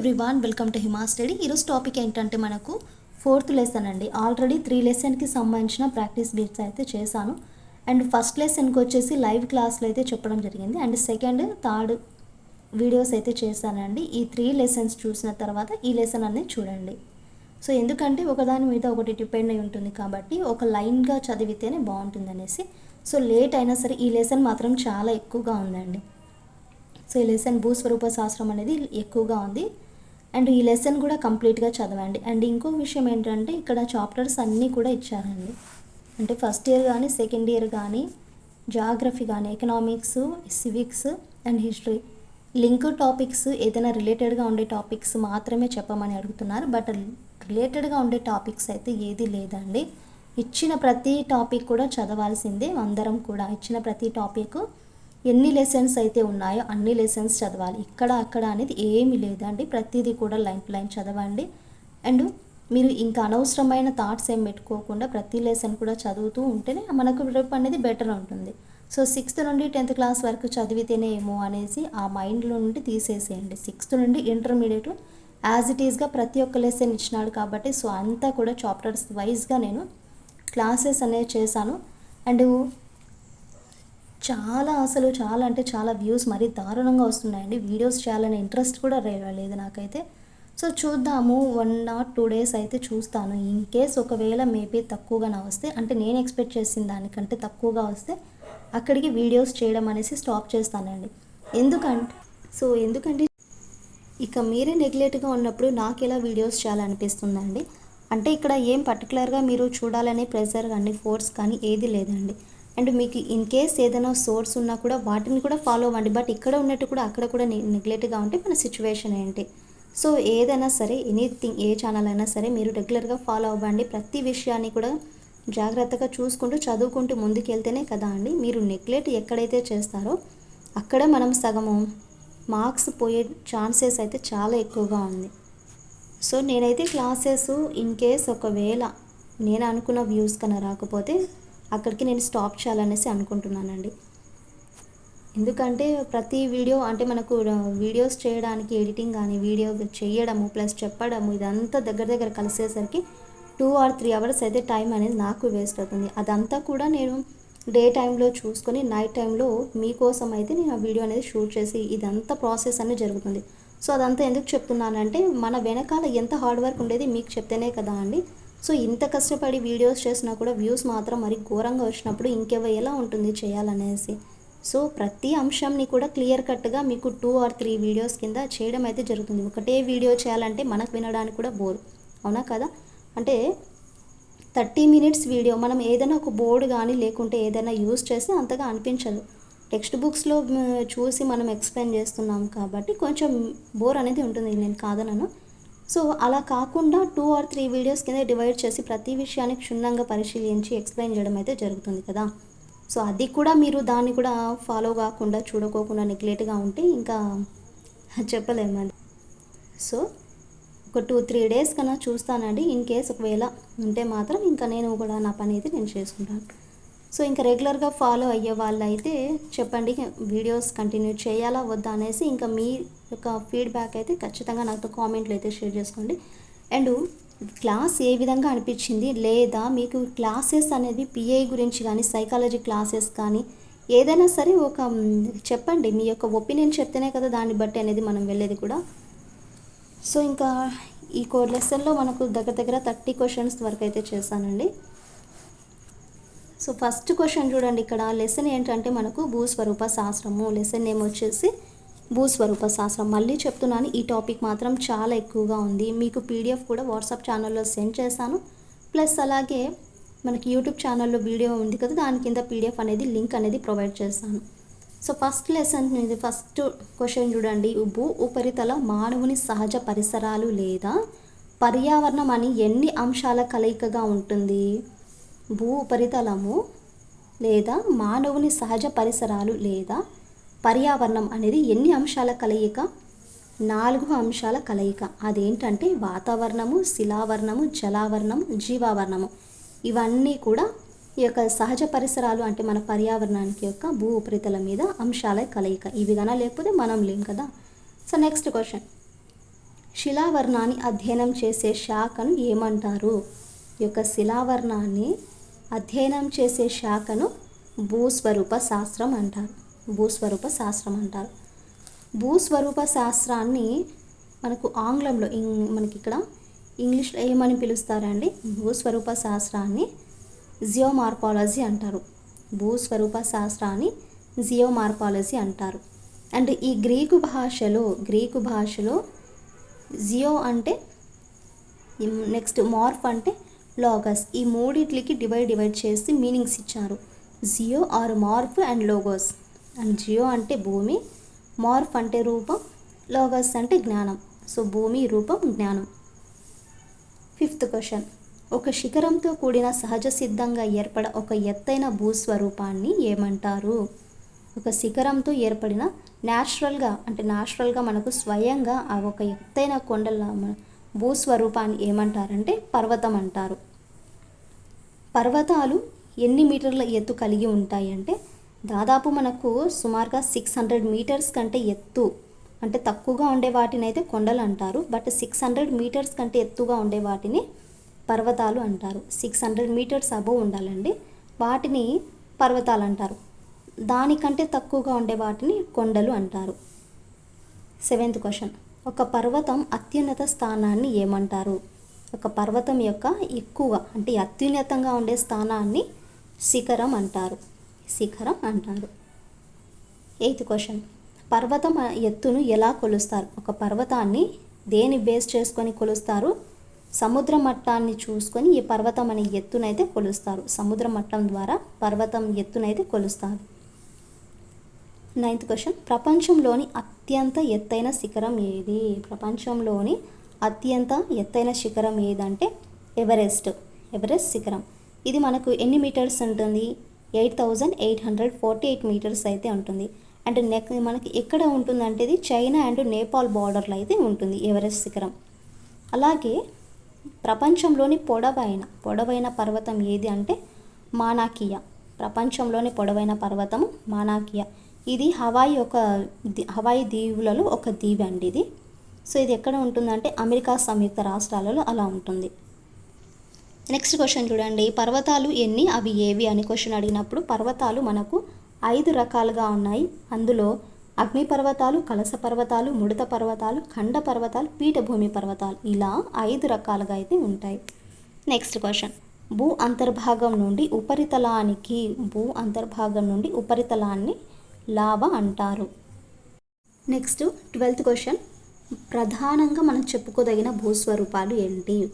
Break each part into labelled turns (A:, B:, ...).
A: Everyone welcome to Hima study ఈరోజు topic ఏంటంటే మనకు ఫోర్త్ లెసన్ అండి. ఆల్రెడీ త్రీ లెసన్కి సంబంధించిన ప్రాక్టీస్ బిట్స్ అయితే చేశాను. అండ్ ఫస్ట్ లెసన్కి వచ్చేసి లైవ్ క్లాస్లో అయితే చెప్పడం జరిగింది. అండ్ సెకండ్ థర్డ్ వీడియోస్ అయితే చేశానండి. ఈ త్రీ లెసన్స్ చూసిన తర్వాత ఈ లెసన్ అనేది చూడండి. సో ఎందుకంటే ఒకదాని మీద ఒకటి డిపెండ్ అయి ఉంటుంది కాబట్టి ఒక లైన్గా చదివితేనే బాగుంటుంది అనేసి. సో లేట్ అయినా సరే ఈ లెసన్ మాత్రం చాలా ఎక్కువగా ఉందండి. సో ఈ లెసన్ భూస్వరూప శాస్త్రం అనేది ఎక్కువగా ఉంది. అండ్ ఈ లెసన్ కూడా కంప్లీట్గా చదవండి. అండ్ ఇంకో విషయం ఏంటంటే ఇక్కడ చాప్టర్స్ అన్నీ కూడా ఇచ్చారండి. అంటే ఫస్ట్ ఇయర్ కానీ సెకండ్ ఇయర్ కానీ జాగ్రఫీ కానీ economics civics and history. Link topics ఏదైనా రిలేటెడ్గా ఉండే టాపిక్స్ మాత్రమే చెప్పమని అడుగుతున్నారు. బట్ రిలేటెడ్గా ఉండే టాపిక్స్ అయితే ఏది లేదండి. ఇచ్చిన ప్రతి టాపిక్ కూడా చదవాల్సిందే. అందరం కూడా ఇచ్చిన ప్రతి టాపిక్ ఎన్ని లెసన్స్ అయితే ఉన్నాయో అన్ని లెసన్స్ చదవాలి. ఇక్కడ అక్కడ అనేది ఏమీ లేదండి. ప్రతిదీ కూడా లైన్ లైన్ చదవండి. అండ్ మీరు ఇంకా అనవసరమైన థాట్స్ ఏం పెట్టుకోకుండా ప్రతి లెసన్ కూడా చదువుతూ ఉంటేనే మనకు రేపు అనేది బెటర్ ఉంటుంది. సో సిక్స్త్ నుండి టెన్త్ క్లాస్ వరకు చదివితేనే ఏమో అనేసి ఆ మైండ్లో నుండి తీసేసేయండి. సిక్స్త్ నుండి ఇంటర్మీడియట్ యాజ్ ఇట్ ఈస్గా ప్రతి ఒక్క లెసన్ ఇచ్చినాడు కాబట్టి సో అంతా కూడా చాప్టర్స్ వైజ్గా నేను క్లాసెస్ అనేవి చేశాను. అండ్ చాలా అసలు చాలా అంటే చాలా వ్యూస్ మరీ దారుణంగా వస్తున్నాయండి. వీడియోస్ చేయాలనే ఇంట్రెస్ట్ కూడా రే- లేదు నాకైతే. సో చూద్దాము. వన్ ఆర్ టూ డేస్ అయితే చూస్తాను. ఇన్ కేస్ ఒకవేళ మేబీ తక్కువగానే వస్తే అంటే నేను ఎక్స్పెక్ట్ చేసిన దానికంటే తక్కువగా వస్తే అక్కడికి వీడియోస్ చేయడం అనేసి స్టాప్ చేస్తానండి. ఎందుకంటే సో ఎందుకంటే ఇక మీరే నెగ్లెక్ట్గా ఉన్నప్పుడు నాకు ఎలా వీడియోస్ చేయాలనిపిస్తుందండి? అంటే ఇక్కడ ఏం పర్టికులర్గా మీరు చూడాలనే ప్రెషర్ కానీ ఫోర్స్ కానీ ఏది లేదండి. అండ్ మీకు ఇన్ కేస్ ఏదైనా సోర్స్ ఉన్నా కూడా వాటిని కూడా ఫాలో అవ్వండి. బట్ ఇక్కడ ఉన్నట్టు కూడా అక్కడ కూడా నెగ్లెక్ట్గా ఉంటే మన సిచ్యువేషన్ ఏంటి? సో ఏదైనా సరే ఎనీథింగ్ ఏ ఛానల్ అయినా సరే మీరు రెగ్యులర్గా ఫాలో అవ్వండి. ప్రతి విషయాన్ని కూడా జాగ్రత్తగా చూసుకుంటూ చదువుకుంటూ ముందుకెళ్తేనే కదా అండి. మీరు నెగ్లెక్ట్ ఎక్కడైతే చేస్తారో అక్కడ మనం సగము మార్క్స్ పోయే ఛాన్సెస్ అయితే చాలా ఎక్కువగా ఉంది. సో నేనైతే క్లాసెస్ ఇన్ కేస్ ఒకవేళ నేను అనుకున్న వ్యూస్ కన్నా రాకపోతే అక్కడికి నేను స్టాప్ చేయాలనేసి అనుకుంటున్నానండి. ఎందుకంటే ప్రతి వీడియో అంటే మనకు వీడియోస్ చేయడానికి ఎడిటింగ్ కానీ వీడియో చేయడము ప్లస్ చెప్పడము ఇదంతా దగ్గర దగ్గర కలిసేసరికి టూ ఆర్ త్రీ అవర్స్ అయితే టైం అనేది నాకు వేస్ట్ అవుతుంది. అదంతా కూడా నేను డే టైంలో చూసుకొని నైట్ టైంలో మీకోసం అయితే నేను ఆ వీడియో అనేది షూట్ చేసి ఇదంతా ప్రాసెస్ అనేది జరుగుతుంది. సో అదంతా ఎందుకు చెప్తున్నానంటే మన వెనకాల ఎంత హార్డ్ వర్క్ ఉండేది మీకు చెప్తేనే కదా అండి. సో ఇంత కష్టపడి వీడియోస్ చేసినా కూడా వ్యూస్ మాత్రం మరి ఘోరంగా వచ్చినప్పుడు ఇంకెవ ఎలా ఉంటుంది చేయాలనేసి. సో ప్రతి అంశంని కూడా క్లియర్ కట్గా మీకు టూ ఆర్ త్రీ వీడియోస్ కింద చేయడం అయితే జరుగుతుంది. ఒకటే వీడియో చేయాలంటే మనకు వినడానికి కూడా బోర్. అవునా కదా? అంటే థర్టీ మినిట్స్ వీడియో మనం ఏదైనా ఒక బోర్డు కానీ లేకుంటే ఏదైనా యూస్ చేస్తే అంతగా అనిపించదు. టెక్స్ట్ బుక్స్లో చూసి మనం ఎక్స్ప్లెయిన్ చేస్తున్నాం కాబట్టి కొంచెం బోర్ అనేది ఉంటుంది. నేను కాదనను. సో అలా కాకుండా టూ ఆర్ త్రీ వీడియోస్ కింద డివైడ్ చేసి ప్రతి విషయాన్ని క్షుణ్ణంగా పరిశీలించి ఎక్స్ప్లెయిన్ చేయడం అయితే జరుగుతుంది కదా. సో అది కూడా మీరు దాన్ని కూడా ఫాలో కాకుండా చూడకోకుండా నెగ్లెట్గా ఉంటే ఇంకా చెప్పలేమండి సో ఒక టూ త్రీ డేస్ కన్నా చూస్తానండి. ఇన్ కేస్ ఒకవేళ ఉంటే మాత్రం ఇంకా నేను కూడా నా పని అయితే నేను చేసుకుంటాను. సో ఇంకా రెగ్యులర్గా ఫాలో అయ్యే వాళ్ళు అయితే చెప్పండి వీడియోస్ కంటిన్యూ చేయాలా వద్దా అనేసి ఇంకా మీ యొక్క ఫీడ్బ్యాక్ అయితే ఖచ్చితంగా నాతో కామెంట్లు అయితే షేర్ చేసుకోండి. అండ్ క్లాస్ ఏ విధంగా అనిపించింది? లేదా మీకు క్లాసెస్ అనేది పిఐ గురించి కానీ సైకాలజీ క్లాసెస్ కానీ ఏదైనా సరే ఒక చెప్పండి. మీ యొక్క ఒపీనియన్ చెప్తేనే కదా దాన్ని బట్టి అనేది మనం వెళ్ళేది కూడా. సో ఇంకా ఈ కోడ్ లెసన్లో మనకు దగ్గర దగ్గర థర్టీ క్వశ్చన్స్ వరకు అయితే చేశానండి. సో ఫస్ట్ క్వశ్చన్ చూడండి ఇక్కడ. లెసన్ ఏంటంటే మనకు భూస్వరూప శాస్త్రము. లెసన్ నేమ్ వచ్చేసి భూస్వరూప శాస్త్రం. మళ్ళీ చెప్తున్నాను ఈ టాపిక్ మాత్రం చాలా ఎక్కువగా ఉంది. మీకు పీడిఎఫ్ కూడా వాట్సాప్ ఛానల్లో సెండ్ చేశాను. ప్లస్ అలాగే మనకి యూట్యూబ్ ఛానల్లో వీడియో ఉంది కదా దాని కింద పీడిఎఫ్ అనేది లింక్ అనేది ప్రొవైడ్ చేస్తాను సో ఫస్ట్ లెసన్ ఇది. ఫస్ట్ క్వశ్చన్ చూడండి. భూ ఉపరితల మానవుని సహజ పరిసరాలు లేదా పర్యావరణం అని ఎన్ని అంశాల కలయికగా ఉంటుంది? భూ ఉపరితలము లేదా మానవుని సహజ పరిసరాలు లేదా పర్యావరణం అనేది ఎన్ని అంశాల కలయిక? నాలుగు అంశాల కలయిక. అదేంటంటే వాతావరణము శిలావరణము జలావరణము జీవావరణము. ఇవన్నీ కూడా ఈ యొక్క సహజ పరిసరాలు అంటే మన పర్యావరణానికి యొక్క భూ ఉపరితలం మీద అంశాల కలయిక. ఇవి కన్నా లేకపోతే మనం లేం కదా? సో నెక్స్ట్ క్వశ్చన్ శిలావర్ణాన్ని అధ్యయనం చేసే శాఖను ఏమంటారు? ఈ యొక్క శిలావర్ణాన్ని అధ్యయనం చేసే శాఖను భూస్వరూప శాస్త్రం అంటారు. భూస్వరూప శాస్త్రం అంటారు. భూస్వరూప శాస్త్రాన్ని మనకు ఆంగ్లంలో ఇం- మనకి ఇక్కడ ఇంగ్లీష్లో ఏమని పిలుస్తారండి? భూస్వరూప శాస్త్రాన్ని జియోమార్పాలజీ అంటారు. భూస్వరూప శాస్త్రాన్ని జియోమార్పాలజీ అంటారు. అండ్ ఈ గ్రీకు భాషలో గ్రీకు భాషలో జియో అంటే నెక్స్ట్ మార్ఫ్ అంటే లోగస్ ఈ మూడిట్లకి డివైడ్ డివైడ్ చేసి మీనింగ్స్ ఇచ్చారు. Geo or morph and logos and geo అంటే భూమి మార్ఫ్ అంటే రూపం లోగస్ అంటే జ్ఞానం. సో భూమి రూపం జ్ఞానం. ఫిఫ్త్ క్వశ్చన్ ఒక శిఖరంతో కూడిన సహజ సిద్ధంగా ఏర్పడ ఒక ఎత్తైన భూస్వరూపాన్ని ఏమంటారు? ఒక శిఖరంతో ఏర్పడిన న్యాచురల్గా అంటే న్యాచురల్గా మనకు స్వయంగా ఆ ఒక ఎత్తైన కొండల భూస్వరూపాన్ని ఏమంటారంటే పర్వతం అంటారు. పర్వతాలు ఎన్ని మీటర్ల ఎత్తు కలిగి ఉంటాయి అంటే దాదాపు మనకు సుమారుగా సిక్స్ హండ్రెడ్ మీటర్స్ కంటే ఎత్తు అంటే తక్కువగా ఉండే వాటిని అయితే కొండలు అంటారు బట్ సిక్స్ హండ్రెడ్ మీటర్స్ కంటే ఎత్తుగా ఉండే వాటిని పర్వతాలు అంటారు. సిక్స్ హండ్రెడ్ మీటర్స్ అబోవ్ ఉండాలండి. వాటిని పర్వతాలు అంటారు. దానికంటే తక్కువగా ఉండే వాటిని కొండలు అంటారు. సెవెంత్ క్వశ్చన్ ఒక పర్వతం అత్యున్నత స్థానాన్ని ఏమంటారు? ఒక పర్వతం యొక్క ఎక్కువ అంటే అత్యున్నతంగా ఉండే స్థానాన్ని శిఖరం అంటారు. శిఖరం అంటారు. Eighth question. పర్వతం ఎత్తును ఎలా కొలుస్తారు? ఒక పర్వతాన్ని దేని బేస్ చేసుకొని కొలుస్తారు? సముద్ర మట్టాన్ని చూసుకొని ఈ పర్వతం అనే ఎత్తునైతే కొలుస్తారు. సముద్ర మట్టం ద్వారా పర్వతం ఎత్తునైతే కొలుస్తారు. Ninth question. ప్రపంచంలోని అత్యంత ఎత్తైన శిఖరం ఏది? ప్రపంచంలోని అత్యంత ఎత్తైన శిఖరం ఏదంటే ఎవరెస్ట్. ఎవరెస్ట్ శిఖరం. ఇది మనకు ఎన్ని మీటర్స్ ఉంటుంది? Eight thousand eight hundred forty eight metres అయితే ఉంటుంది. అండ్ నెక్ మనకి ఎక్కడ ఉంటుందంటే ఇది చైనా అండ్ నేపాల్ బార్డర్లో అయితే ఉంటుంది ఎవరెస్ట్ శిఖరం. అలాగే ప్రపంచంలోని పొడవైన పొడవైన పర్వతం ఏది అంటే మానాకియా. ప్రపంచంలోని పొడవైన పర్వతం మానాకియా. ఇది హవాయి ఒక హవాయి దీవులలో ఒక దీవి అండి ఇది. సో ఇది ఎక్కడ ఉంటుందంటే అమెరికా సంయుక్త రాష్ట్రాలలో అలా ఉంటుంది. నెక్స్ట్ క్వశ్చన్ చూడండి. పర్వతాలు ఎన్ని? అవి ఏవి? అని క్వశ్చన్ అడిగినప్పుడు పర్వతాలు మనకు ఐదు రకాలుగా ఉన్నాయి. అందులో అగ్ని పర్వతాలు కలస పర్వతాలు ముడత పర్వతాలు ఖండ పర్వతాలు పీఠభూమి పర్వతాలు ఇలా ఐదు రకాలుగా అయితే ఉంటాయి. నెక్స్ట్ క్వశ్చన్ భూ అంతర్భాగం నుండి ఉపరితలానికి భూ అంతర్భాగం నుండి ఉపరితలాన్ని లావ అంటారు. నెక్స్ట్ ట్వెల్త్ క్వశ్చన్ ప్రధానంగా మనం చెప్పుకోదగిన భూస్వరూపాలు ఏంటి?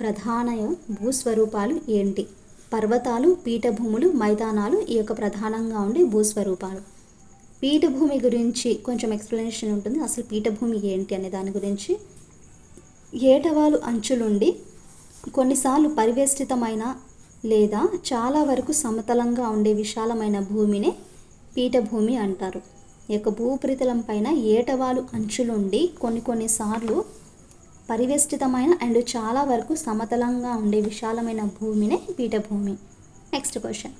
A: ప్రధాన భూస్వరూపాలు ఏంటి? పర్వతాలు పీఠభూములు మైదానాలు ఈ యొక్క ప్రధానంగా ఉండే భూస్వరూపాలు. పీఠభూమి గురించి కొంచెం ఎక్స్ప్లెనేషన్ ఉంటుంది. అసలు పీఠభూమి ఏంటి అనే దాని గురించి ఏటవాలు అంచులుండి కొన్నిసార్లు పరివేష్టితమైన లేదా చాలా వరకు సమతలంగా ఉండే విశాలమైన భూమినే పీఠభూమి అంటారు. యొక్క భూపరితలం పైన ఏటవాలు అంచులుండి కొన్ని కొన్నిసార్లు పరివేష్టితమైన అండ్ చాలా వరకు సమతలంగా ఉండే విశాలమైన భూమినే పీఠభూమి. నెక్స్ట్ క్వశ్చన్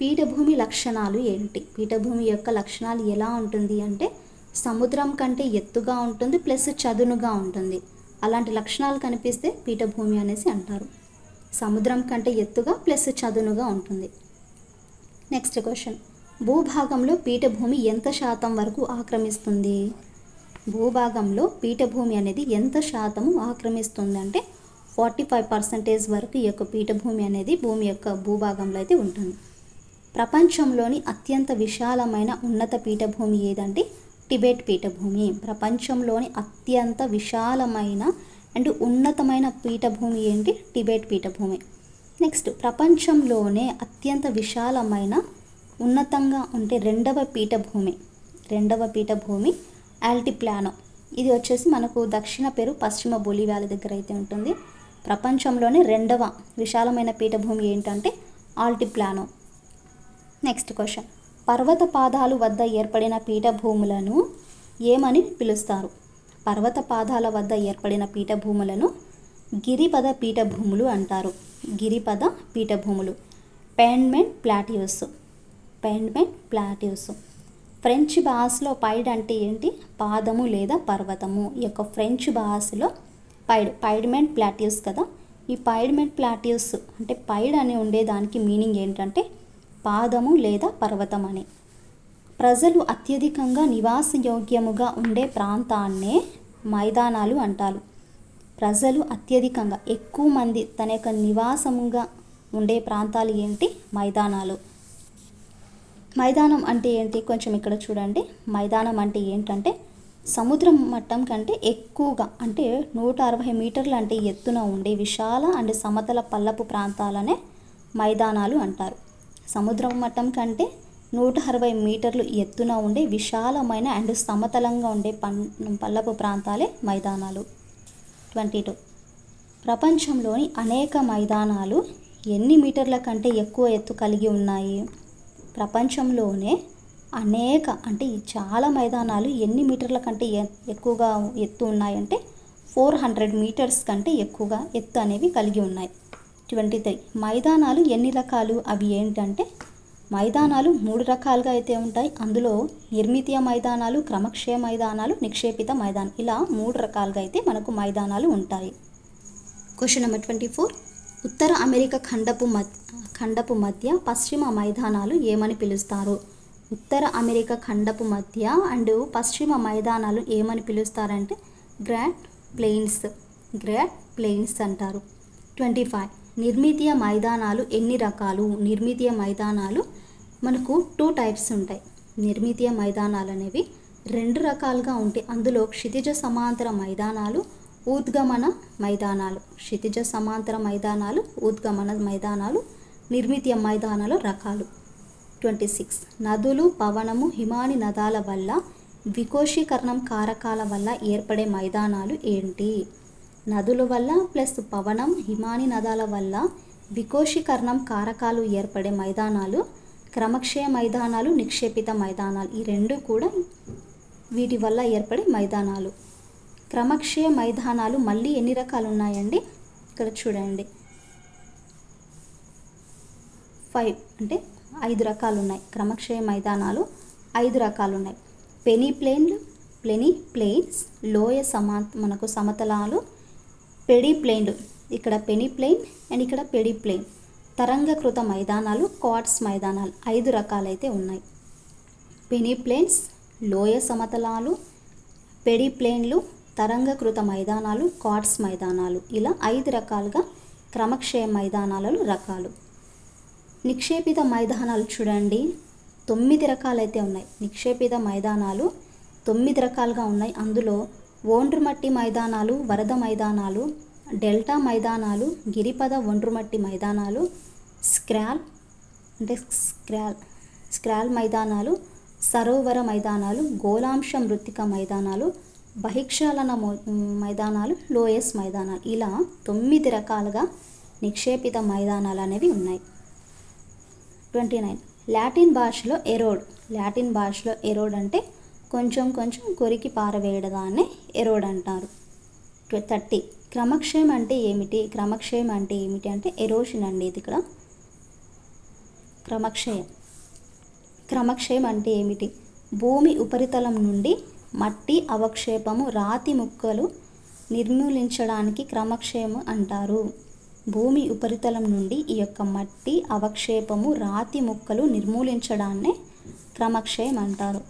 A: పీఠభూమి లక్షణాలు ఏంటి? పీఠభూమి యొక్క లక్షణాలు ఎలా ఉంటుంది అంటే సముద్రం కంటే ఎత్తుగా ఉంటుంది ప్లస్ చదునుగా ఉంటుంది. అలాంటి లక్షణాలు కనిపిస్తే పీఠభూమి అనేసి అంటారు. సముద్రం కంటే ఎత్తుగా ప్లస్ చదునుగా ఉంటుంది. నెక్స్ట్ క్వశ్చన్ భూభాగంలో పీఠభూమి ఎంత శాతం వరకు ఆక్రమిస్తుంది? భూభాగంలో పీఠభూమి అనేది ఎంత శాతము ఆక్రమిస్తుంది అంటే ఫార్టీ ఫైవ్ పర్సెంటేజ్ వరకు ఈ యొక్క పీఠభూమి అనేది భూమి యొక్క భూభాగంలో అయితే ఉంటుంది. ప్రపంచంలోని అత్యంత విశాలమైన ఉన్నత పీఠభూమి ఏదంటే టిబెట్ పీఠభూమి. ప్రపంచంలోని అత్యంత విశాలమైన అండ్ ఉన్నతమైన పీఠభూమి ఏంటి? టిబెట్ పీఠభూమి. నెక్స్ట్ ప్రపంచంలోనే అత్యంత విశాలమైన ఉన్నతంగా ఉంటే రెండవ పీఠభూమి రెండవ పీఠభూమి ఆల్టిప్లానో. ఇది వచ్చేసి మనకు దక్షిణ పెరు పశ్చిమ బొలివ్యాల దగ్గర అయితే ఉంటుంది. ప్రపంచంలోనే రెండవ విశాలమైన పీఠభూమి ఏంటంటే ఆల్టిప్లానో. నెక్స్ట్ క్వశ్చన్ పర్వత పాదాలు వద్ద ఏర్పడిన పీఠభూములను ఏమని పిలుస్తారు? పర్వత పాదాల వద్ద ఏర్పడిన పీఠభూములను గిరిపద పీఠభూములు అంటారు. గిరిపద పీఠభూములు. పెండ్మెంట్ ప్లాటియోస్. పెయిన్మెంట్ ప్లాట్యూస్ ఫ్రెంచ్ భాషలో పైడ్ అంటే ఏంటి? పాదము లేదా పర్వతము. ఈ యొక్క ఫ్రెంచ్ భాషలో పైడ్ పైడ్మెంట్ ప్లాట్యూస్ కదా. ఈ పైడ్మెంట్ ప్లాట్యూస్ అంటే పైడ్ అని ఉండేదానికి మీనింగ్ ఏంటంటే పాదము లేదా పర్వతం అని. ప్రజలు అత్యధికంగా నివాసయోగ్యముగా ఉండే ప్రాంతాన్నే మైదానాలు అంటారు. ప్రజలు అత్యధికంగా ఎక్కువ మంది తన యొక్క నివాసముగా ఉండే ప్రాంతాలు ఏంటి? మైదానాలు. మైదానం అంటే ఏంటి? కొంచెం ఇక్కడ చూడండి. మైదానం అంటే ఏంటంటే సముద్రం మట్టం కంటే ఎక్కువగా అంటే నూట అరవై మీటర్లు అంటే ఎత్తున ఉండే విశాల అండ్ సమతల పల్లపు ప్రాంతాలనే మైదానాలు అంటారు. సముద్రం మట్టం కంటే నూట అరవై మీటర్లు ఎత్తున ఉండే విశాలమైన అండ్ సమతలంగా ఉండే పన్ పల్లపు ప్రాంతాలే మైదానాలు. Twenty two. ప్రపంచంలోని అనేక మైదానాలు ఎన్ని మీటర్ల కంటే ఎక్కువ ఎత్తు కలిగి ఉన్నాయి? ప్రపంచంలోనే అనేక అంటే ఈ చాలా మైదానాలు ఎన్ని మీటర్ల కంటే ఎ- ఎక్కువగా ఎత్తు ఉన్నాయంటే ఫోర్ హండ్రెడ్ మీటర్స్ కంటే ఎక్కువగా ఎత్తు అనేవి కలిగి ఉన్నాయి. Twenty three. మైదానాలు ఎన్ని రకాలు? అవి ఏంటంటే మైదానాలు మూడు రకాలుగా అయితే ఉంటాయి. అందులో నిర్మితీయ మైదానాలు క్రమక్షయ మైదానాలు నిక్షేపిత మైదానం. ఇలా మూడు రకాలుగా అయితే మనకు మైదానాలు ఉంటాయి. Question number twenty four. ఉత్తర అమెరికా ఖండపు మ ఖండపు మధ్య పశ్చిమ మైదానాలు ఏమని పిలుస్తారు? ఉత్తర అమెరికా ఖండపు మధ్య అండ్ పశ్చిమ మైదానాలు ఏమని పిలుస్తారంటే గ్రాండ్ ప్లెయిన్స్ గ్రాండ్ ప్లెయిన్స్ అంటారు. Twenty five. నిర్మితీయ మైదానాలు ఎన్ని రకాలు? నిర్మితీయ మైదానాలు మనకు టూ టైప్స్ ఉంటాయి. నిర్మితీయ మైదానాలు అనేవి రెండు రకాలుగా ఉంటాయి. అందులో క్షితిజ సమాంతర మైదానాలు ఉద్గమన మైదానాలు. క్షితిజ సమాంతర మైదానాలు ఉద్గమన మైదానాలు నిర్మిత మైదానాల రకాలు. Twenty six. నదులు పవనము హిమాని నదాల వల్ల వికోషీకరణం కారకాల వల్ల ఏర్పడే మైదానాలు ఏంటి? నదుల వల్ల ప్లస్ పవనం హిమాని నదాల వల్ల వికోషీకరణం కారకాలు ఏర్పడే మైదానాలు క్రమక్షయ మైదానాలు నిక్షేపిత మైదానాలు ఈ రెండు కూడా వీటి వల్ల ఏర్పడే మైదానాలు. క్రమక్షయ మైదానాలు మళ్ళీ ఎన్ని రకాలు ఉన్నాయండి? ఇక్కడ చూడండి. ఫైవ్ అంటే ఐదు రకాలు ఉన్నాయి క్రమక్షయ మైదానాలు ఐదు రకాలు ఉన్నాయి పెనీ ప్లేన్లు ప్లెనీ ప్లేన్స్ లోయ సమా మనకు సమతలాలు పెడీ ప్లేన్లు. ఇక్కడ పెనీ ప్లేన్ అండ్ ఇక్కడ పెడీ ప్లేన్. తరంగకృత మైదానాలు క్వార్ట్స్ మైదానాలు ఐదు రకాలైతే ఉన్నాయి. పెనీ ప్లేన్స్ లోయ సమతలాలు పెడీ ప్లేన్లు తరంగకృత మైదానాలు క్వార్ట్స్ మైదానాలు. ఇలా ఐదు రకాలుగా క్రమక్షయ మైదానాలలో రకాలు. నిక్షేపిత మైదానాలు చూడండి. తొమ్మిది రకాలైతే ఉన్నాయి. నిక్షేపిత మైదానాలు తొమ్మిది రకాలుగా ఉన్నాయి. అందులో ఒండ్రుమట్టి మైదానాలు వరద మైదానాలు డెల్టా మైదానాలు గిరిపద ఒండ్రుమట్టి మైదానాలు స్క్రాల్ అంటే స్క్రాల్ స్క్రాల్ మైదానాలు సరోవర మైదానాలు గోళాంశ మృత్తిక మైదానాలు బహిక్షాలన మో- మైదానాలు లోయస్ మైదానాలు. ఇలా తొమ్మిది రకాలుగా నిక్షేపిత మైదానాలు అనేవి ఉన్నాయి. Twenty nine. లాటిన్ భాషలో ఎరోడ్. లాటిన్ భాషలో ఎరోడ్ అంటే కొంచెం కొంచెం కొరికి పారవేయడదాన్ని ఎరోడ్ అంటారు. థర్టీ. క్రమక్షయం అంటే ఏమిటి? క్రమక్షయం అంటే ఏమిటి అంటే ఎరోషన్ అండి ఇది ఇక్కడ. క్రమక్షయం. క్రమక్షయం అంటే ఏమిటి? భూమి ఉపరితలం నుండి మట్టి అవక్షేపము రాతి ముక్కలు నిర్మూలించడానికి క్రమక్షయము అంటారు. భూమి ఉపరితలం నుండి ఈ యొక్క మట్టి అవక్షేపము రాతి ముక్కలు నిర్మూలించడాన్నే క్రమక్షయం అంటారు.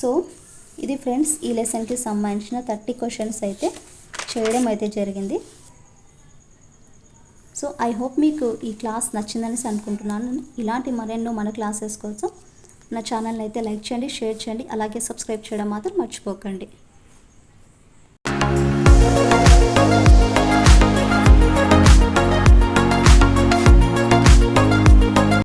A: సో ఇది ఫ్రెండ్స్ ఈ లెసన్కి సంబంధించిన థర్టీ క్వశ్చన్స్ అయితే చేయడం అయితే జరిగింది. సో ఐ హోప్ మీకు ఈ క్లాస్ నచ్చిందనేసి అనుకుంటున్నాను. ఇలాంటి మరెన్నో మన క్లాసెస్ కోసం నా ఛానల్ని అయితే లైక్ చేయండి షేర్ చేయండి అలాగే సబ్స్క్రైబ్ చేయడం మాత్రం మర్చిపోకండి.